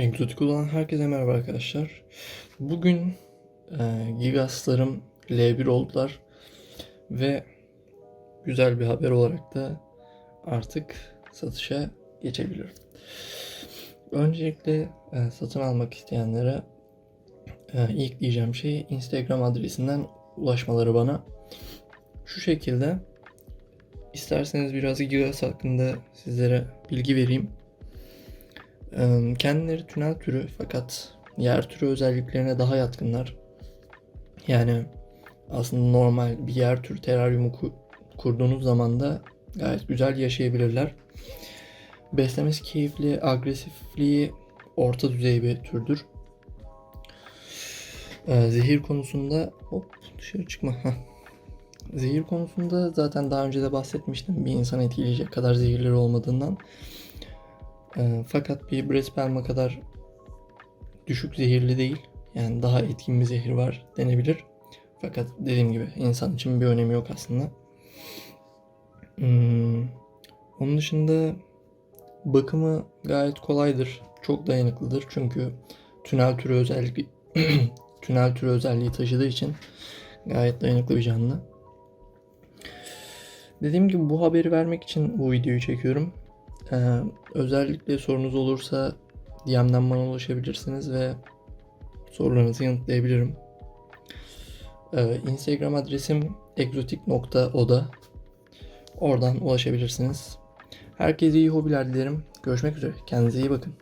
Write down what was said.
Egzotik olan herkese merhaba arkadaşlar. Bugün e, Gigas'larım L1 oldular ve güzel bir haber olarak da artık satışa geçebiliyorum. Öncelikle e, satın almak isteyenlere e, ilk diyeceğim şey Instagram adresinden ulaşmaları bana. Şu şekilde isterseniz biraz Gigas hakkında sizlere bilgi vereyim. Kendileri tünel türü fakat yer türü özelliklerine daha yatkınlar. Yani aslında normal bir yer türü teraryumu ku- kurduğunuz zaman da gayet güzel yaşayabilirler. Beslemesi keyifli, agresifliği orta düzey bir türdür. Eee, zehir konusunda hop dışarı çıkma. Zehir konusunda zaten daha önce de bahsetmiştim. Bir insan etkileyecek kadar zehirleri olmadığından. Ee, fakat bir Brespelma kadar düşük zehirli değil. Yani daha etkin bir zehir var denebilir. Fakat dediğim gibi insan için bir önemi yok aslında. Hmm, onun dışında bakımı gayet kolaydır. Çok dayanıklıdır. Çünkü tünel türü özelliği tünel türü özelliği taşıdığı için gayet dayanıklı bir canlı. Dediğim gibi bu haberi vermek için bu videoyu çekiyorum. Ee, özellikle sorunuz olursa DM'den bana ulaşabilirsiniz ve sorularınızı yanıtlayabilirim. Ee, Instagram adresim egzotik.oda. Oradan ulaşabilirsiniz. Herkese iyi hobiler dilerim. Görüşmek üzere. Kendinize iyi bakın.